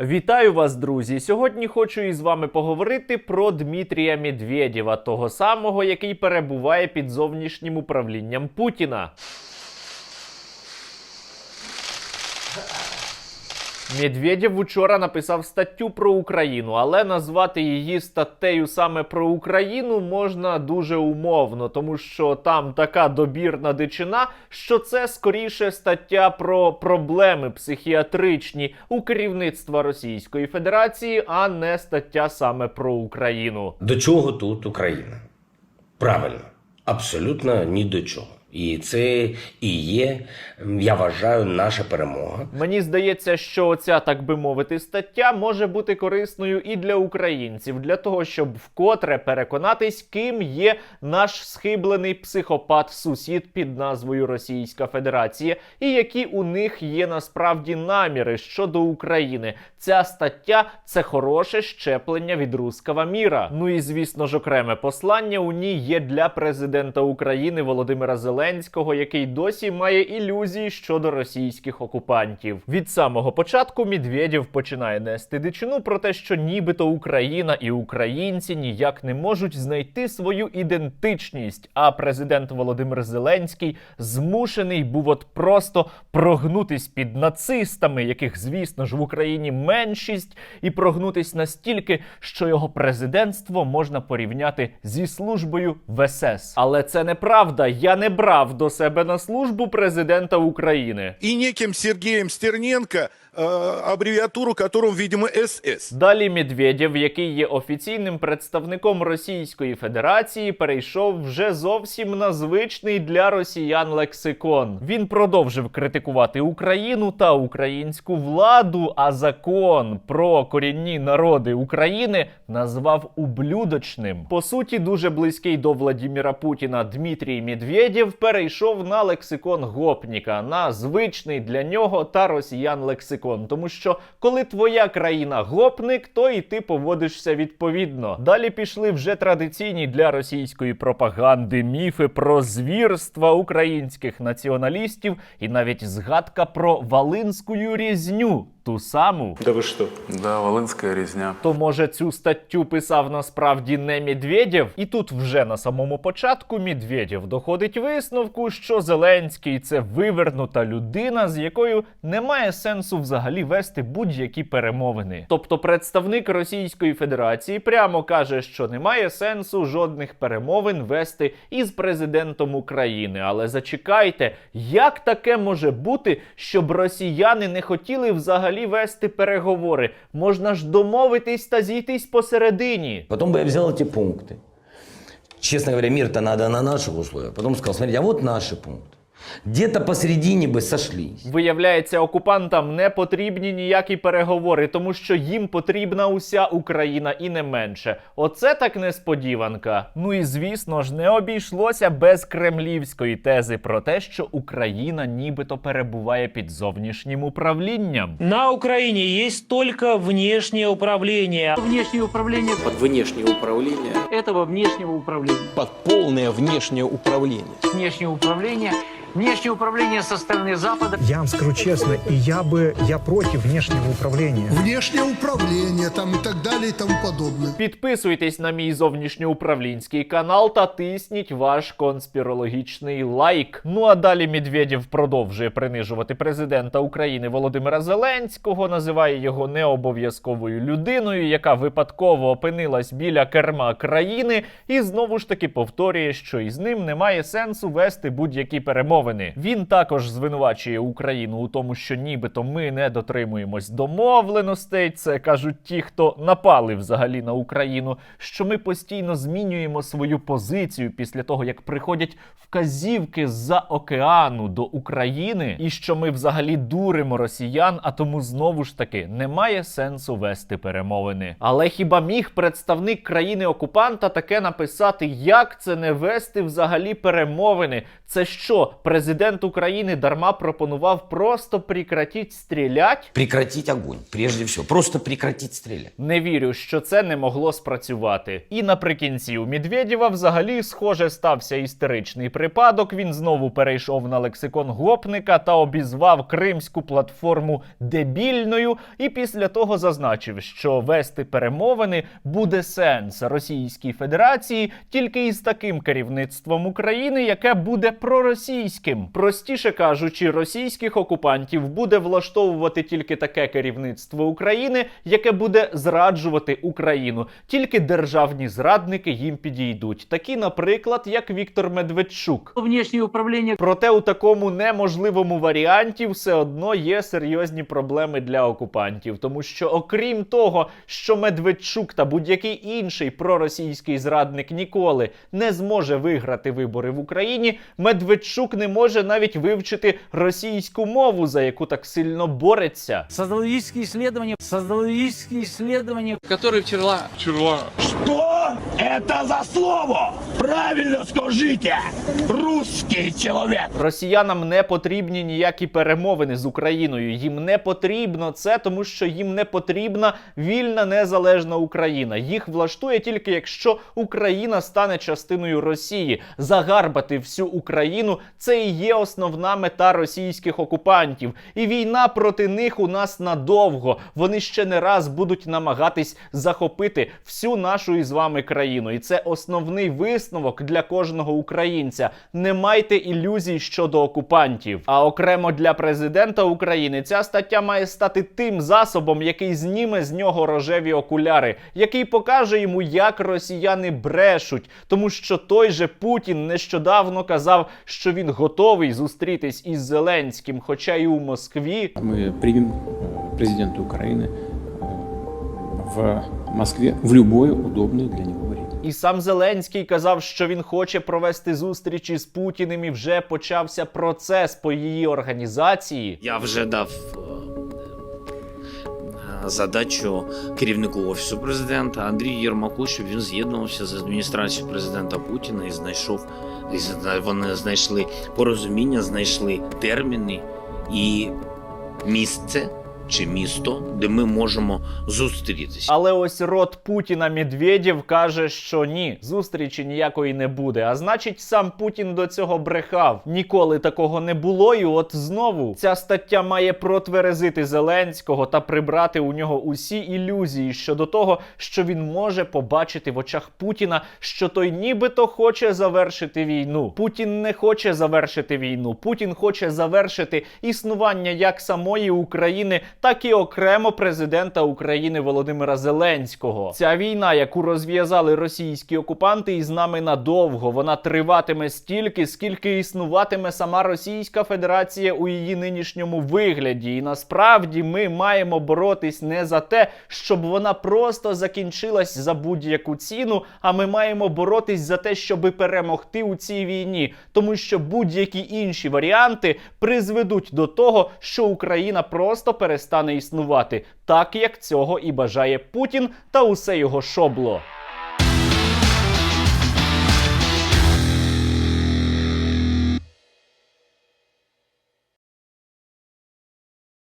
Вітаю вас, друзі! Сьогодні хочу із вами поговорити про Дмитрія Медведєва, того самого, який перебуває під зовнішнім управлінням Путіна. Медведєв учора написав статтю про Україну, але назвати її статтею саме про Україну можна дуже умовно, тому що там така добірна дичина, що це скоріше стаття про проблеми психіатричні у керівництва Російської Федерації, а не стаття саме про Україну. До чого тут Україна? Правильно, абсолютно ні до чого. І це і є, я вважаю, наша перемога. Мені здається, що ця, так би мовити, стаття може бути корисною і для українців, для того, щоб вкотре переконатись, ким є наш схиблений психопат-сусід під назвою Російська Федерація, і які у них є насправді наміри щодо України. Ця стаття це хороше щеплення від руского міра. Ну і звісно ж, окреме послання у ній є для президента України Володимира Зеленського, який досі має ілюзії щодо російських окупантів. Від самого початку Медведєв починає нести дичину про те, що нібито Україна і українці ніяк не можуть знайти свою ідентичність. А президент Володимир Зеленський змушений був от просто прогнутись під нацистами, яких, звісно ж, в Україні меншість, і прогнутись настільки, що його президентство можна порівняти зі службою в СС. Але це неправда. Я не брав до себе на службу президента України. і неким Сергієм Стерненко, э, аббревиатуру которого, видимо, СС. Далі Медведєв, який є офіційним представником Російської Федерації, перейшов вже зовсім на звичний для росіян лексикон. Він продовжив критикувати Україну та українську владу, а закон про корінні народи України назвав ублюдочним. По суті, дуже близький до Владіміра Путіна Дмитрій Медведєв перейшов на лексикон гопніка, на звичний для нього та росіян лексикон. Тому що коли твоя країна гопник, то і ти поводишся відповідно. Далі пішли вже традиційні для російської пропаганди міфи про звірства українських націоналістів, і навіть згадка про Валинську різню, ту саму. Да вы что? Да, Волинська різня. То може цю статтю писав насправді не Медведєв? І тут вже на самому початку Медведєв доходить висновку, що Зеленський це вивернута людина, з якою немає сенсу взагалі вести будь-які перемовини. Тобто представник Російської Федерації прямо каже, що немає сенсу жодних перемовин вести із президентом України. Але зачекайте, як таке може бути, щоб росіяни не хотіли взагалі вести переговори? Можна ж домовитись та зійтись посередині. Потом бы я взял эти пункты. Честно говоря, мир-то надо на наших условиях. Потом сказал, смотрите, а вот наши пункты. Где-то посередине бы сошлись. Виявляється, окупантам не потрібні ніякі переговори, тому що їм потрібна уся Україна і не менше. Оце так несподіванка. Ну і звісно ж, не обійшлося без кремлівської тези про те, що Україна нібито перебуває під зовнішнім управлінням. На Украине есть только внешнее управление. внешнее управление Под внешнее управление. этого внешнего управления. под полное внешнее управление. Внешнее управление, внешнее управление со стороны Запада. Я вам скажу честно, и я бы, я против внешнего управления. внешнее управление там и так далее и тому подобное. Підписуйтесь на мій зовнішньоуправлінський канал та тисніть ваш конспірологічний лайк. Ну а далі Медведєв продовжує принижувати президента України Володимира Зеленського, називає його необов'язковою людиною, яка випадково опинилась біля керма країни, і знову ж таки повторює, що із ним немає сенсу вести будь-які перемовини. Він також звинувачує Україну у тому, що нібито ми не дотримуємось домовленостей. Це кажуть ті, хто напали взагалі на Україну, що ми постійно змінюємо свою позицію після того, як приходять вказівки з-за океану до України, і що ми взагалі дуримо росіян, а тому знову ж таки немає сенсу вести перемовини. Але хіба міг представник країни окупанта таке написати, як це не вести взагалі перемовини? Це що, Президент України дарма пропонував просто прекратіть стрілять. Прекратить огонь, прежде всего. Просто прекратить стрелять. Не вірю, що це не могло спрацювати. І наприкінці у Медведєва взагалі, схоже, стався істеричний припадок. Він знову перейшов на лексикон гопника та обізвав кримську платформу дебільною. І після того зазначив, що вести перемовини буде сенс Російській Федерації тільки із таким керівництвом України, яке буде проросійським. Простіше кажучи, російських окупантів буде влаштовувати тільки таке керівництво України, яке буде зраджувати Україну. Тільки державні зрадники їм підійдуть. Такі, наприклад, як Віктор Медведчук. Внешнее управление Проте у такому неможливому варіанті все одно є серйозні проблеми для окупантів, тому що окрім того, що Медведчук та будь-який інший проросійський зрадник ніколи не зможе виграти вибори в Україні, Медведчук не може навіть вивчити російську мову, за яку так сильно бореться. Социологические исследования, социологические исследования Который вчера Росіянам не потрібні ніякі перемовини з Україною. Їм не потрібно це, тому що їм не потрібна вільна незалежна Україна. Їх влаштує тільки якщо Україна стане частиною Росії. Загарбати всю Україну це і є основна мета російських окупантів. І війна проти них у нас надовго. Вони ще не раз будуть намагатись захопити всю нашу із вами країну. І це основний висновок для кожного українця. Не майте ілюзій щодо окупантів. А окремо для президента України ця стаття має стати тим засобом, який зніме з нього рожеві окуляри, який покаже йому, як росіяни брешуть, тому що той же Путін нещодавно казав, що він готовий зустрітись із Зеленським, хоча і у Москві Мы примем э, президента Украины э, в Москве в любое удобное для него время. І сам Зеленський казав, що він хоче провести зустрічі з Путіним, і вже почався процес по її організації. Я вже дав е, задачу керівнику офісу президента Андрію Єрмаку, щоб він з'єднувався з адміністрацією президента Путіна і знайшов і вони знайшли порозуміння, знайшли терміни і місце чи місто, де ми можемо зустрітися. Але ось рот Путіна Медведєв каже, що ні, зустрічі ніякої не буде. А значить, сам Путін до цього брехав. Ніколи такого не було. І от знову ця стаття має протверезити Зеленського та прибрати у нього усі ілюзії щодо того, що він може побачити в очах Путіна, що той нібито хоче завершити війну. Путін не хоче завершити війну. Путін хоче завершити існування як самої України, так і окремо президента України Володимира Зеленського. Ця війна, яку розв'язали російські окупанти, із нами надовго. Вона триватиме стільки, скільки існуватиме сама Російська Федерація у її нинішньому вигляді. І насправді ми маємо боротись не за те, щоб вона просто закінчилась за будь-яку ціну. А ми маємо боротись за те, щоби перемогти у цій війні, тому що будь-які інші варіанти призведуть до того, що Україна просто перестане існувати, так як цього і бажає Путін та усе його шобло.